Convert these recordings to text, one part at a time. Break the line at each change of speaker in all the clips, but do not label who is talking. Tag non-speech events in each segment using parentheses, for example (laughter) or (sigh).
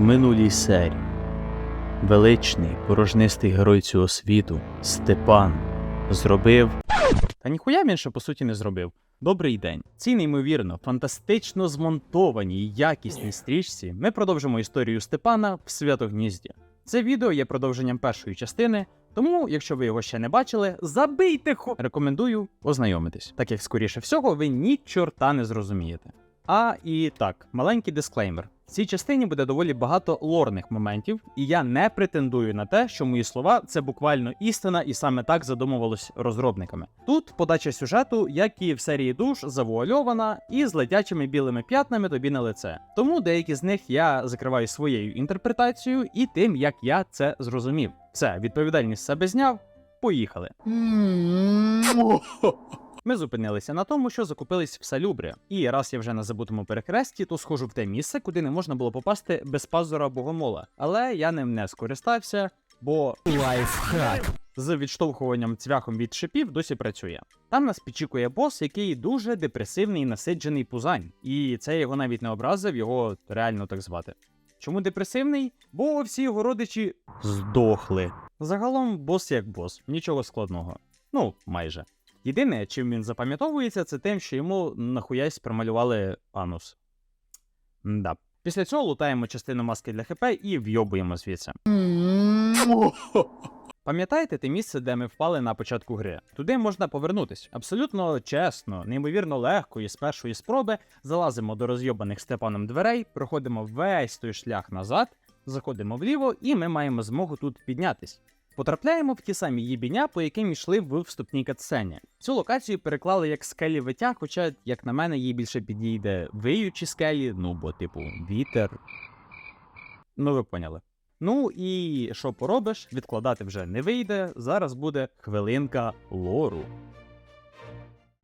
минулій серії. Величний, порожнистий герой цього світу Степан зробив. Та ніхуя він ще по суті не зробив. Добрий день. Цій неймовірно, фантастично змонтованій якісній стрічці ми продовжимо історію Степана в Святогнізді. Це відео є продовженням першої частини, тому, якщо ви його ще не бачили, забийте хо. Рекомендую ознайомитись, так як скоріше всього ви ні чорта не зрозумієте. А і так, маленький дисклеймер. В цій частині буде доволі багато лорних моментів, і я не претендую на те, що мої слова це буквально істина, і саме так задумувалось розробниками. Тут подача сюжету, як і в серії душ, завуальована і з летячими білими п'ятнами тобі на лице. Тому деякі з них я закриваю своєю інтерпретацією і тим, як я це зрозумів. Все, відповідальність себе зняв. Поїхали. (laughs) Ми зупинилися на тому, що закупились в Салюбрі. І раз я вже на забутому перехресті, то схожу в те місце, куди не можна було попасти без пазура богомола. Але я ним не скористався, бо лайфхак з відштовхуванням цвяхом від шипів досі працює. Там нас підчікує бос, який дуже депресивний і насиджений пузань, і це його навіть не образив, його реально так звати. Чому депресивний? Бо всі його родичі здохли. Загалом бос як бос, нічого складного. Ну, майже. Єдине, чим він запам'ятовується, це тим, що йому нахуясь промалювали анус. Да. Після цього лутаємо частину маски для ХП і вйобуємо звідси. (laughs) Пам'ятаєте те місце, де ми впали на початку гри? Туди можна повернутись. Абсолютно чесно, неймовірно легко і з першої спроби залазимо до розйобаних Степаном дверей, проходимо весь той шлях назад, заходимо вліво, і ми маємо змогу тут піднятись. Потрапляємо в ті самі їбіня, по яким йшли в вступній катсцені. Цю локацію переклали як скелі виття, хоча, як на мене, їй більше підійде виючі скелі, ну бо, типу, вітер. Ну, ви поняли. Ну і що поробиш, відкладати вже не вийде. Зараз буде хвилинка лору.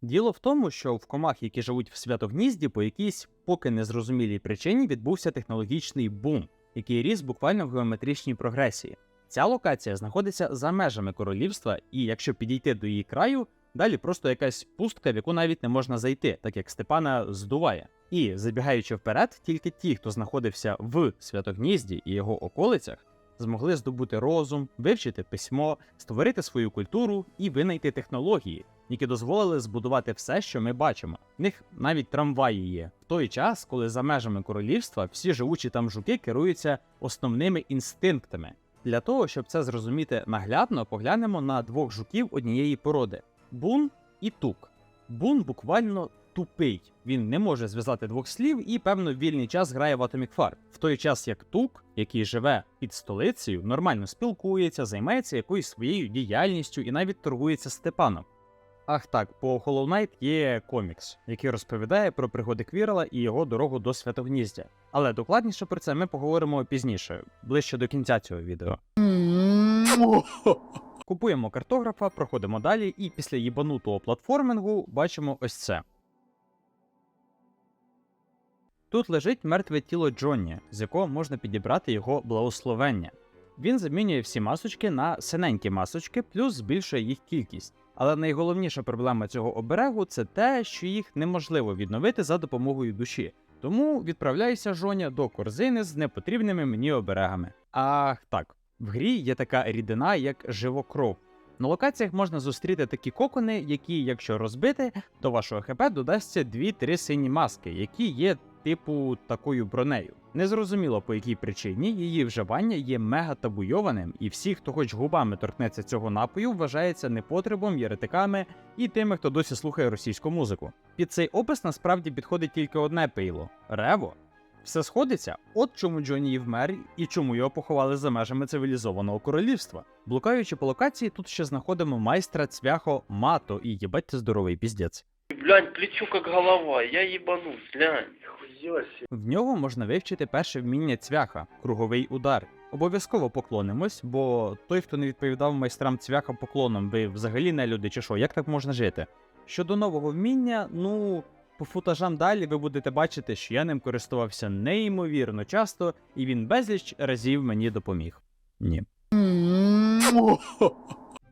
Діло в тому, що в комах, які живуть в святогнізді, по якійсь поки незрозумілій причині відбувся технологічний бум, який ріс буквально в геометричній прогресії. Ця локація знаходиться за межами королівства, і якщо підійти до її краю, далі просто якась пустка, в яку навіть не можна зайти, так як Степана здуває. І забігаючи вперед, тільки ті, хто знаходився в Святогнізді і його околицях, змогли здобути розум, вивчити письмо, створити свою культуру і винайти технології, які дозволили збудувати все, що ми бачимо. В них навіть трамваї є в той час, коли за межами королівства всі живучі там жуки керуються основними інстинктами. Для того, щоб це зрозуміти наглядно, поглянемо на двох жуків однієї породи: бун і тук. Бун буквально тупий. Він не може зв'язати двох слів і, певно, вільний час грає в Atomic Farm. В той час як тук, який живе під столицею, нормально спілкується, займається якоюсь своєю діяльністю і навіть торгується Степаном. Ах так, по Hollow Knight є комікс, який розповідає про пригоди Квірала і його дорогу до Святогніздя. Але докладніше про це ми поговоримо пізніше, ближче до кінця цього відео. Купуємо картографа, проходимо далі, і після їбанутого платформингу бачимо ось це. Тут лежить мертве тіло Джонні, з якого можна підібрати його благословення. Він замінює всі масочки на синенькі масочки, плюс збільшує їх кількість. Але найголовніша проблема цього оберегу це те, що їх неможливо відновити за допомогою душі. Тому відправляюся Жоня до корзини з непотрібними мені оберегами. Ах так, в грі є така рідина, як живокров. На локаціях можна зустріти такі кокони, які, якщо розбити, до вашого ХП додасться 2-3 сині маски, які є типу такою бронею. Незрозуміло по якій причині її вживання є мега табуйованим, і всі, хто хоч губами торкнеться цього напою, вважається непотребом, єретиками і тими, хто досі слухає російську музику. Під цей опис насправді підходить тільки одне пейло рево. Все сходиться, от чому Джоні і вмер і чому його поховали за межами цивілізованого королівства. Блукаючи по локації, тут ще знаходимо майстра цвяхо Мато і їбать здоровий піздець.
Глянь, плечу как голова, я ебанусь, глянь.
В нього можна вивчити перше вміння цвяха круговий удар. Обов'язково поклонимось, бо той, хто не відповідав майстрам цвяха поклоном, ви взагалі не люди чи що, як так можна жити? Щодо нового вміння, ну. По футажам далі ви будете бачити, що я ним користувався неймовірно часто, і він безліч разів мені допоміг. Ні.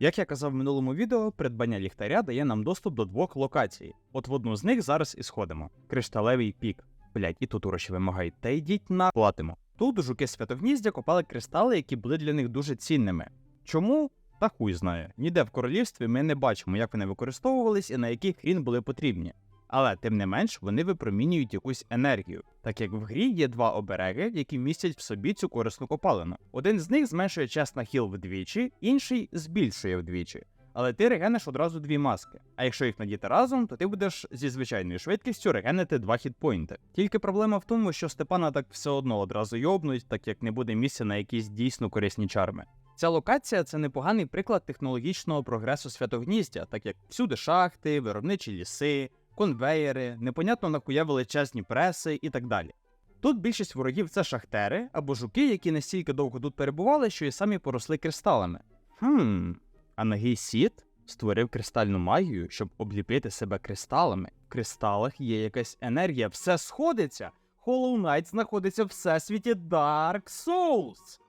Як я казав в минулому відео, придбання ліхтаря дає нам доступ до двох локацій. От в одну з них зараз і сходимо. Кришталевий пік. Блять, і тут урочі вимагають. Та йдіть на платимо. Тут жуки святогніздя копали кристали, які були для них дуже цінними. Чому? Та хуй знає. Ніде в королівстві ми не бачимо, як вони використовувались і на який хрін були потрібні. Але тим не менш вони випромінюють якусь енергію, так як в грі є два обереги, які містять в собі цю корисну копалину. Один з них зменшує час на хіл вдвічі, інший збільшує вдвічі. Але ти регенеш одразу дві маски. А якщо їх надіти разом, то ти будеш зі звичайною швидкістю регенити два хітпойнти. Тільки проблема в тому, що Степана так все одно одразу йобнуть, так як не буде місця на якісь дійсно корисні чарми. Ця локація це непоганий приклад технологічного прогресу святогніздя, так як всюди шахти, виробничі ліси, конвеєри, непонятно нахуя величезні преси і так далі. Тут більшість ворогів це шахтери або жуки, які настільки довго тут перебували, що і самі поросли кристалами. Хм, а Нагій Сіт створив кристальну магію, щоб обліпити себе кристалами. В кристалах є якась енергія, все сходиться. Hollow Knight знаходиться в всесвіті Dark Souls.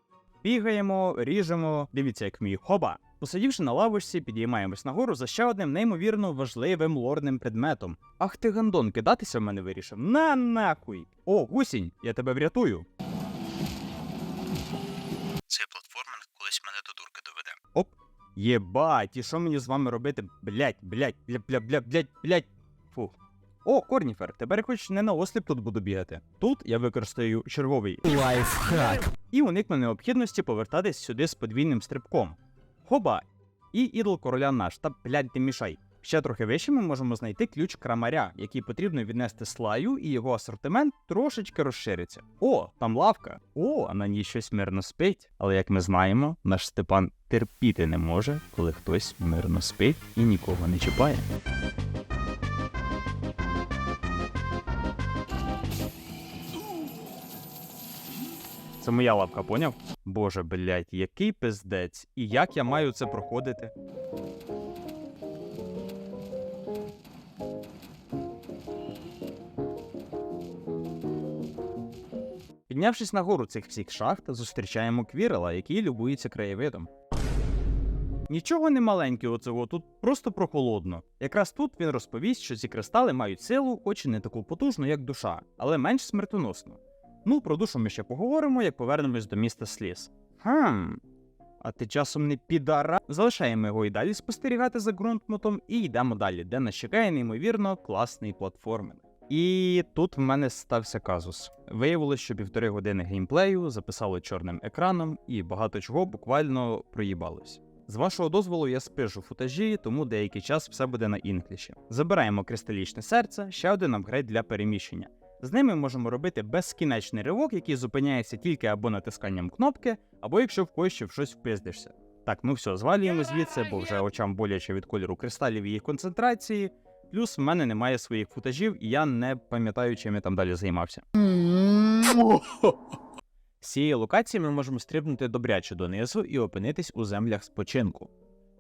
Бігаємо, ріжемо, дивіться, як мій хоба. Посидівши на лавочці, підіймаємось нагору за ще одним неймовірно важливим лорним предметом. Ах ти гандон, кидатися в мене вирішив. На нахуй! О, гусінь, я тебе врятую.
Цей платформинг колись мене до дурки доведе.
Оп. Єбать, і що мені з вами робити? Блять, блять, бля, бля, бля, блять, блять. Фух. О, Корніфер, тепер хоч не на осліп тут буду бігати. Тут я використаю черговий
Лайфхак.
і уникну необхідності повертатись сюди з подвійним стрибком. Хоба! І ідол короля наш, та блядь, ти мішай. Ще трохи вище ми можемо знайти ключ крамаря, який потрібно віднести слаю, і його асортимент трошечки розшириться. О, там лавка. О, а на ній щось мирно спить. Але як ми знаємо, наш Степан терпіти не може, коли хтось мирно спить і нікого не чіпає. Це моя лавка, поняв? Боже, блядь, який пиздець. І як я маю це проходити? Піднявшись нагору цих всіх шахт, зустрічаємо квірела, який любується краєвидом. Нічого не маленьке оцього, тут просто прохолодно. Якраз тут він розповість, що ці кристали мають силу, хоч і не таку потужну, як душа, але менш смертоносну. Ну, про душу ми ще поговоримо, як повернемось до міста Сліз. Хм. А ти часом не підара. Залишаємо його і далі спостерігати за ґрунтмотом і йдемо далі, де нас чекає неймовірно класний платформинг. І тут в мене стався казус. Виявилось, що півтори години геймплею записало чорним екраном, і багато чого буквально проїбалось. З вашого дозволу я спишу футажі, тому деякий час все буде на інгліші. Забираємо кристалічне серце, ще один апгрейд для переміщення. З ними можемо робити безкінечний ривок, який зупиняється тільки або натисканням кнопки, або якщо в ще в щось впиздишся. Так, ну все, звалюємо звідси, бо вже очам боляче від кольору кристалів і їх концентрації. Плюс в мене немає своїх футажів, і я не пам'ятаю, чим я там далі займався. З цієї локації ми можемо стрибнути добряче донизу і опинитись у землях спочинку.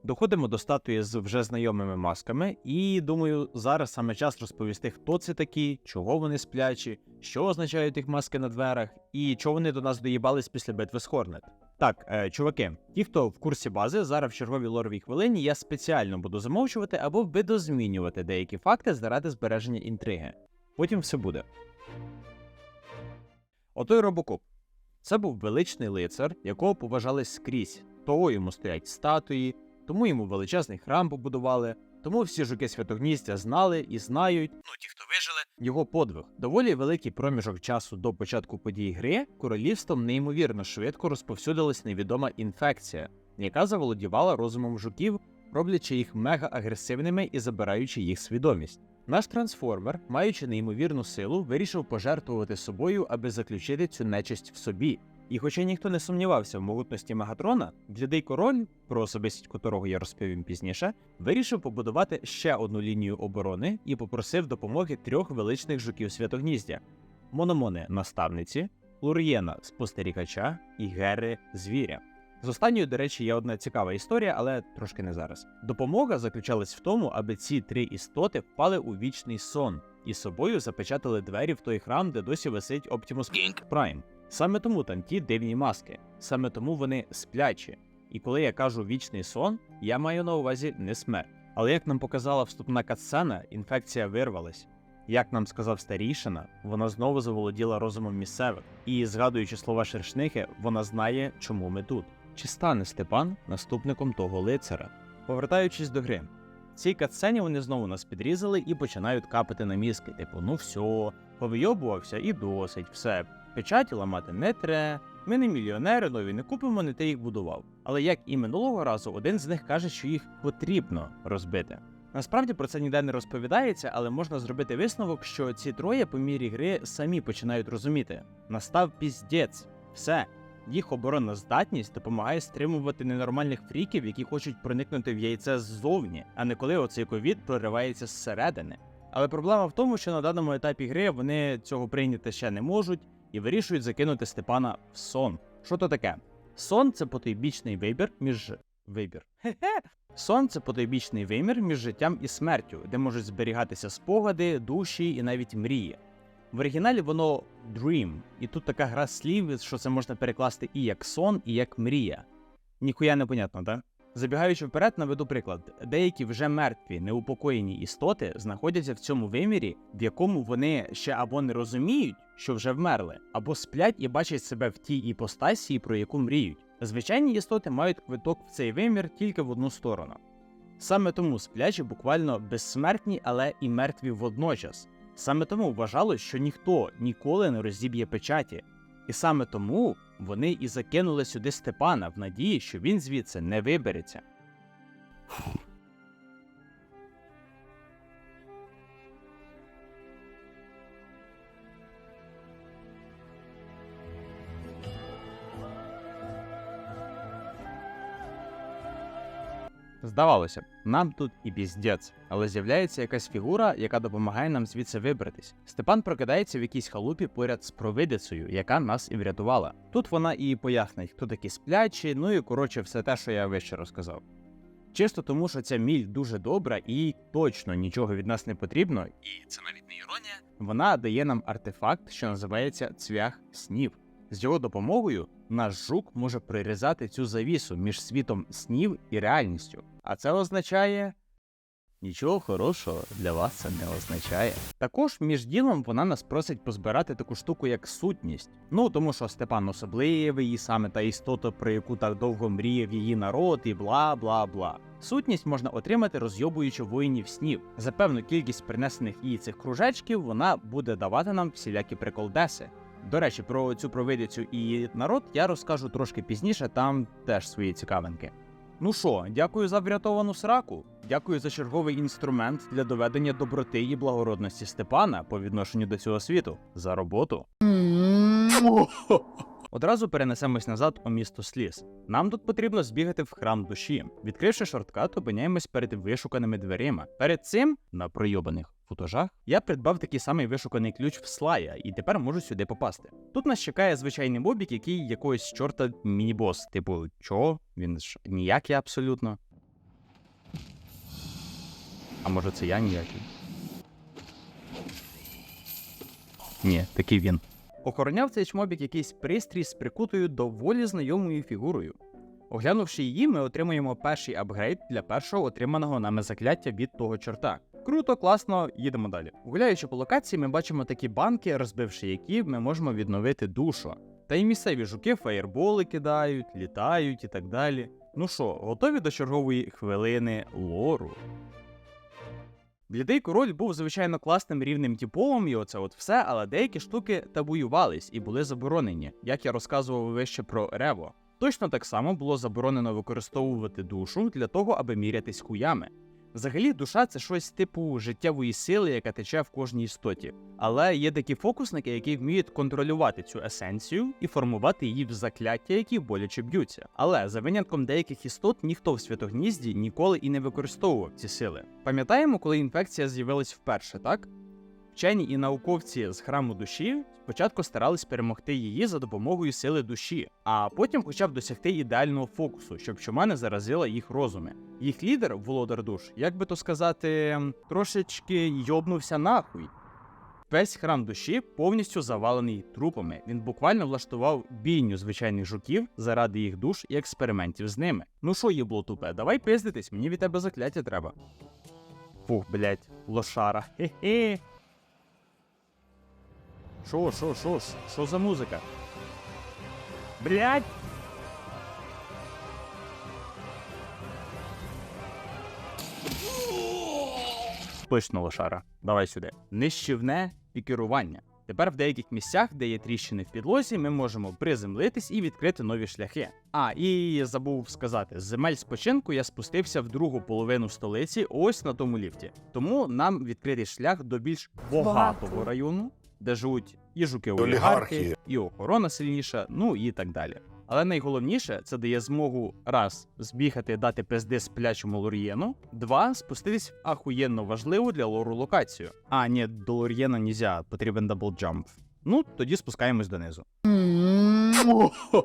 Доходимо до статуї з вже знайомими масками, і думаю, зараз саме час розповісти, хто це такі, чого вони сплячі, що означають їх маски на дверах, і чого вони до нас доїбались після битви з Хорнет. Так, е, чуваки, ті, хто в курсі бази, зараз в черговій лоровій хвилині я спеціально буду замовчувати або видозмінювати деякі факти заради збереження інтриги. Потім все буде. Отой робокоп. Це був величний лицар, якого поважали скрізь. Того йому стоять статуї, тому йому величезний храм побудували, тому всі жуки святогніздя знали і знають
Ну, ті, хто вижили,
його подвиг. Доволі великий проміжок часу до початку подій гри королівством неймовірно швидко розповсюдилась невідома інфекція, яка заволодівала розумом жуків, роблячи їх мега агресивними і забираючи їх свідомість. Наш трансформер, маючи неймовірну силу, вирішив пожертвувати собою, аби заключити цю нечисть в собі. І хоча ніхто не сумнівався в могутності Мегатрона, блідий король, про особистість котрого я розповім пізніше, вирішив побудувати ще одну лінію оборони і попросив допомоги трьох величних жуків святогніздя: Мономони наставниці, Лур'єна спостерігача і Гери звіря. З останньою, до речі, є одна цікава історія, але трошки не зараз. Допомога заключалась в тому, аби ці три істоти впали у вічний сон і собою запечатали двері в той храм, де досі висить Optimus Prime. Саме тому там ті дивні маски, саме тому вони сплячі. І коли я кажу вічний сон, я маю на увазі не смерть. Але як нам показала вступна катсцена, інфекція вирвалась. Як нам сказав старішина, вона знову заволоділа розумом місцевих, і, згадуючи слова Шершнихи, вона знає, чому ми тут. Чи стане Степан наступником того лицаря? Повертаючись до гри, в цій катсцені вони знову нас підрізали і починають капати на мізки. Типу, ну все, повийобувався і досить, все. Печаті ламати не тре. Ми не мільйонери, нові не купимо, не ти їх будував. Але як і минулого разу, один з них каже, що їх потрібно розбити. Насправді про це ніде не розповідається, але можна зробити висновок, що ці троє по мірі гри самі починають розуміти. Настав піздець. Все. Їх оборонна здатність допомагає стримувати ненормальних фріків, які хочуть проникнути в яйце ззовні, а не коли оцей ковід проривається зсередини. Але проблема в тому, що на даному етапі гри вони цього прийняти ще не можуть і вирішують закинути Степана в сон. Що то таке? Сон це потойбічний вибір між вибір. Сон це потойбічний вимір між життям і смертю, де можуть зберігатися спогади, душі і навіть мрії. В оригіналі воно Dream, і тут така гра слів, що це можна перекласти і як сон, і як мрія. Ніхуя не понятно, так? Забігаючи вперед, наведу приклад: деякі вже мертві, неупокоєні істоти знаходяться в цьому вимірі, в якому вони ще або не розуміють, що вже вмерли, або сплять і бачать себе в тій іпостасії, про яку мріють. Звичайні істоти мають квиток в цей вимір тільки в одну сторону. Саме тому сплячі буквально безсмертні, але і мертві водночас. Саме тому вважалось, що ніхто ніколи не розіб'є печаті. І саме тому вони і закинули сюди Степана в надії, що він звідси не вибереться. Здавалося б, нам тут і піздець, але з'являється якась фігура, яка допомагає нам звідси вибратись. Степан прокидається в якійсь халупі поряд з провидицею, яка нас і врятувала. Тут вона і пояснить, хто такі сплячі, ну і коротше, все те, що я вище розказав. Чисто тому, що ця міль дуже добра і точно нічого від нас не потрібно,
І це навіть не іронія.
вона дає нам артефакт, що називається цвях снів. З його допомогою наш жук може прорізати цю завісу між світом снів і реальністю. А це означає. Нічого хорошого для вас це не означає. Також між ділом вона нас просить позбирати таку штуку, як сутність. Ну тому що Степан особливий, і саме та істота, про яку так довго мріяв її народ, і бла бла бла. Сутність можна отримати, розйобуючи воїнів снів. За певну кількість принесених їй цих кружечків вона буде давати нам всілякі приколдеси. До речі, про цю провидицю і народ я розкажу трошки пізніше, там теж свої цікавинки. Ну що, дякую за врятовану сраку. Дякую за черговий інструмент для доведення доброти і благородності Степана по відношенню до цього світу. За роботу. (laughs) Одразу перенесемось назад у місто Сліз. Нам тут потрібно збігати в храм душі. Відкривши шорткат, опиняємось перед вишуканими дверима. Перед цим, на пройобаних футажах, я придбав такий самий вишуканий ключ в слая, і тепер можу сюди попасти. Тут нас чекає звичайний мобік, який якогось чорта міні-бос. Типу, чого? Він ж ніякий абсолютно. А може це я ніякий? Ні, такий він. Охороняв цей чмобік якийсь пристрій з прикутою доволі знайомою фігурою. Оглянувши її, ми отримуємо перший апгрейд для першого отриманого нами закляття від того чорта. Круто, класно, їдемо далі. Гуляючи по локації, ми бачимо такі банки, розбивши які, ми можемо відновити душу. Та й місцеві жуки фаєрболи кидають, літають і так далі. Ну що, готові до чергової хвилини лору? Блідий король був звичайно класним рівним типовом, і оце от все, але деякі штуки табуювались і були заборонені, як я розказував вище про Рево. Точно так само було заборонено використовувати душу для того, аби мірятись хуями. Взагалі, душа це щось типу життєвої сили, яка тече в кожній істоті. Але є такі фокусники, які вміють контролювати цю есенцію і формувати її в закляття, які боляче б'ються. Але за винятком деяких істот ніхто в святогнізді ніколи і не використовував ці сили. Пам'ятаємо, коли інфекція з'явилась вперше, так? Вчені і науковці з храму душі спочатку старались перемогти її за допомогою сили душі, а потім хоча б досягти ідеального фокусу, щоб чума не заразила їх розуми. Їх лідер, володар душ, як би то сказати, трошечки йобнувся нахуй. Весь храм душі повністю завалений трупами. Він буквально влаштував бійню звичайних жуків заради їх душ і експериментів з ними. Ну що, їбло тупе, давай пиздитись, мені від тебе закляття треба. Фух, блять, лошара. Хе-хе. Шо, шо, шо, ш- що за музика? Блять! Точно лошара. Давай сюди. Нищівне пікерування. Тепер в деяких місцях, де є тріщини в підлозі, ми можемо приземлитись і відкрити нові шляхи. А, і забув сказати, з земель спочинку я спустився в другу половину столиці, ось на тому ліфті. Тому нам відкритий шлях до більш багатого району, де живуть і жуки олігархи,
Олігархи.
і охорона сильніша, ну і так далі. Але найголовніше це дає змогу раз збігати, дати пизди сплячому лор'єну, два спуститись в ахуєнно важливу для лору локацію. А ні, до лор'єна нельзя, потрібен даблджамп. Ну, тоді спускаємось донизу. (laughs)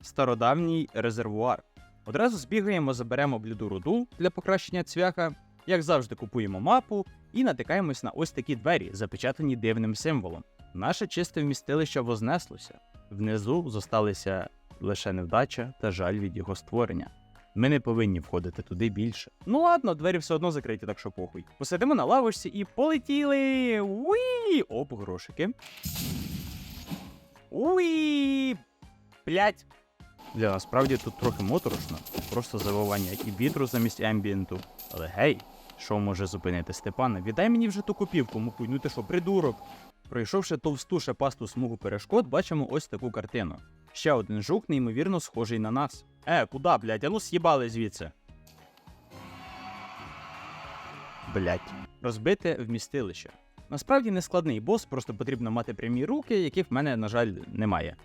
Стародавній резервуар. Одразу збігаємо, заберемо бліду руду для покращення цвяха. Як завжди, купуємо мапу і натикаємось на ось такі двері, запечатані дивним символом. Наше чисте вмістилище вознеслося. Внизу зосталися лише невдача та жаль від його створення. Ми не повинні входити туди більше. Ну ладно, двері все одно закриті, так що похуй. Посидимо на лавочці і полетіли. Уї! Оп, грошики. Уї! Блять. Бля, насправді тут трохи моторошно. Просто завивання і вітру замість ембієнту. Але гей, що може зупинити Степана? Віддай мені вже ту копівку, мухуй, ну ти що, придурок. Пройшовши товсту шепасту смугу перешкод, бачимо ось таку картину. Ще один жук, неймовірно схожий на нас. Е, куда, блядь, а ну з'їбали звідси. Блять. Розбите вмістилище. Насправді не складний бос, просто потрібно мати прямі руки, яких в мене, на жаль, немає.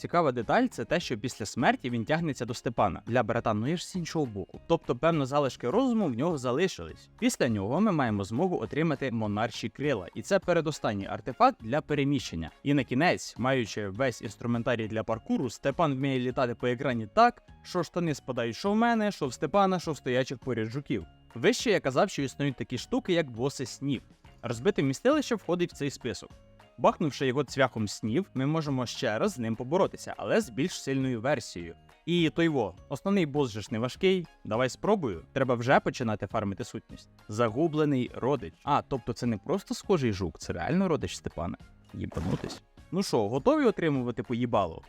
Цікава деталь це те, що після смерті він тягнеться до Степана. Бля, братан, ну ж з іншого боку. Тобто, певно, залишки розуму в нього залишились. Після нього ми маємо змогу отримати монарші крила, і це передостанній артефакт для переміщення. І на кінець, маючи весь інструментарій для паркуру, Степан вміє літати по екрані так, що штани спадають що в мене, що в Степана, що в стоячих поряд жуків. Вище я казав, що існують такі штуки, як боси снів. Розбите містилище входить в цей список. Бахнувши його цвяхом снів, ми можемо ще раз з ним поборотися, але з більш сильною версією. І той во, основний бос же ж не важкий. Давай спробую. Треба вже починати фармити сутність. Загублений родич. А, тобто це не просто схожий жук, це реально родич Степана. Їбанутись. Ну що, готові отримувати поїбало?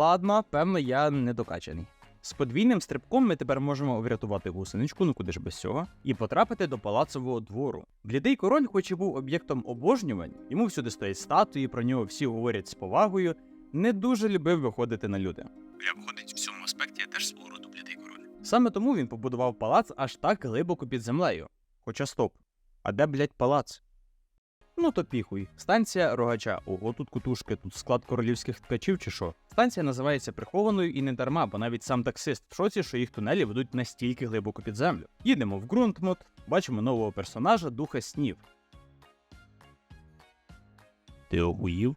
Ладно, певно, я не докачаний. З подвійним стрибком ми тепер можемо врятувати гусеничку, ну куди ж без цього, і потрапити до палацового двору. Блідий король, хоч і був об'єктом обожнювань, йому всюди стоять статуї, про нього всі говорять з повагою, не дуже любив виходити на люди.
Бля, виходить, в цьому аспекті я теж свого роду блідий король.
Саме тому він побудував палац аж так глибоко під землею. Хоча стоп, а де, блять, палац? Ну то піхуй. Станція рогача. Ого, тут кутушки, тут склад королівських ткачів чи що. Станція називається прихованою і не дарма, бо навіть сам таксист в шоці, що їх тунелі ведуть настільки глибоко під землю. Їдемо в ґрунтмод, бачимо нового персонажа духа снів. Ти огуїв?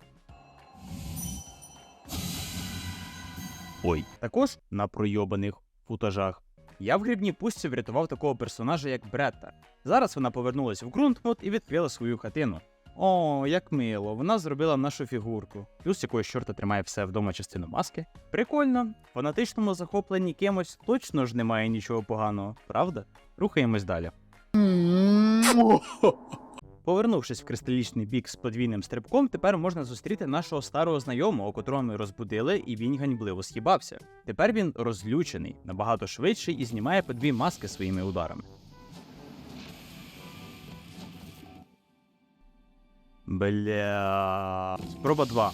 Ой. Також на пройобаних футажах. Я в грибній пустці врятував такого персонажа, як Бретта. Зараз вона повернулася в ґрунтмод і відкрила свою хатину. О, як мило, вона зробила нашу фігурку. Плюс якогось чорта тримає все вдома частину маски. Прикольно, в фанатичному захопленні кимось точно ж немає нічого поганого, правда? Рухаємось далі. (laughs) Повернувшись в кристалічний бік з подвійним стрибком, тепер можна зустріти нашого старого знайомого, котрого ми розбудили, і він ганьбливо схибався. Тепер він розлючений, набагато швидший і знімає по дві маски своїми ударами. Бля. Спроба 2,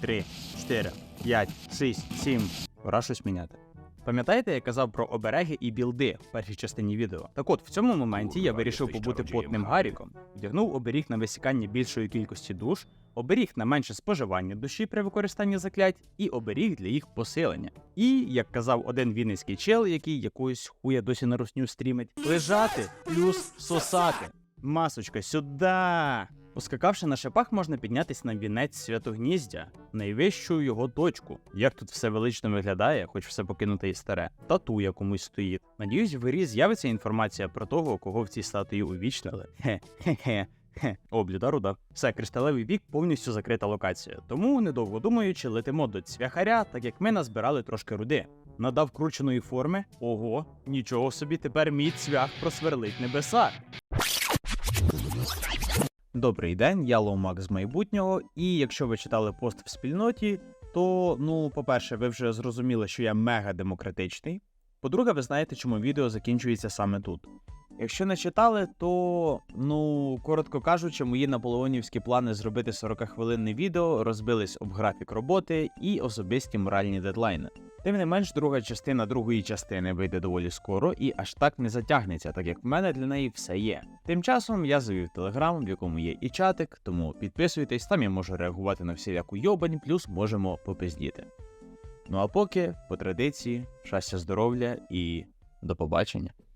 3, 4, 5, 6, 7. Пора щось міняти. Пам'ятаєте, я казав про обереги і білди в першій частині відео? Так от в цьому моменті я вирішив побути потним гаріком, вдягнув оберіг на висікання більшої кількості душ, оберіг на менше споживання душі при використанні заклять, і оберіг для їх посилення. І, як казав один вінницький чел, який якоюсь хуя досі на русню стрімить, лежати плюс сосати. Масочка, сюди! Поскакавши на шипах, можна піднятись на вінець святогніздя, найвищу його точку. Як тут все велично виглядає, хоч все покинуте і старе. Татуя комусь стоїть. Надіюсь, в грі з'явиться інформація про того, кого в цій статуї увічнили. Хе-хе-хе. Хе, обліда руда. Все, кришталевий вік повністю закрита локація. Тому, недовго думаючи, летимо до цвяхаря, так як ми назбирали трошки руди. Надав крученої форми. Ого, нічого собі, тепер мій цвях просверлить небеса. Добрий день, я Ломак з майбутнього, і якщо ви читали пост в спільноті, то, ну, по-перше, ви вже зрозуміли, що я мега демократичний. По-друге, ви знаєте, чому відео закінчується саме тут. Якщо не читали, то, ну, коротко кажучи, мої наполеонівські плани зробити 40-хвилинне відео розбились об графік роботи і особисті моральні дедлайни. Тим не менш, друга частина другої частини вийде доволі скоро і аж так не затягнеться, так як в мене для неї все є. Тим часом я завів телеграм, в якому є і чатик, тому підписуйтесь, там я можу реагувати на всіляку йобань, плюс можемо попиздіти. Ну а поки, по традиції, щастя, здоров'я і до побачення.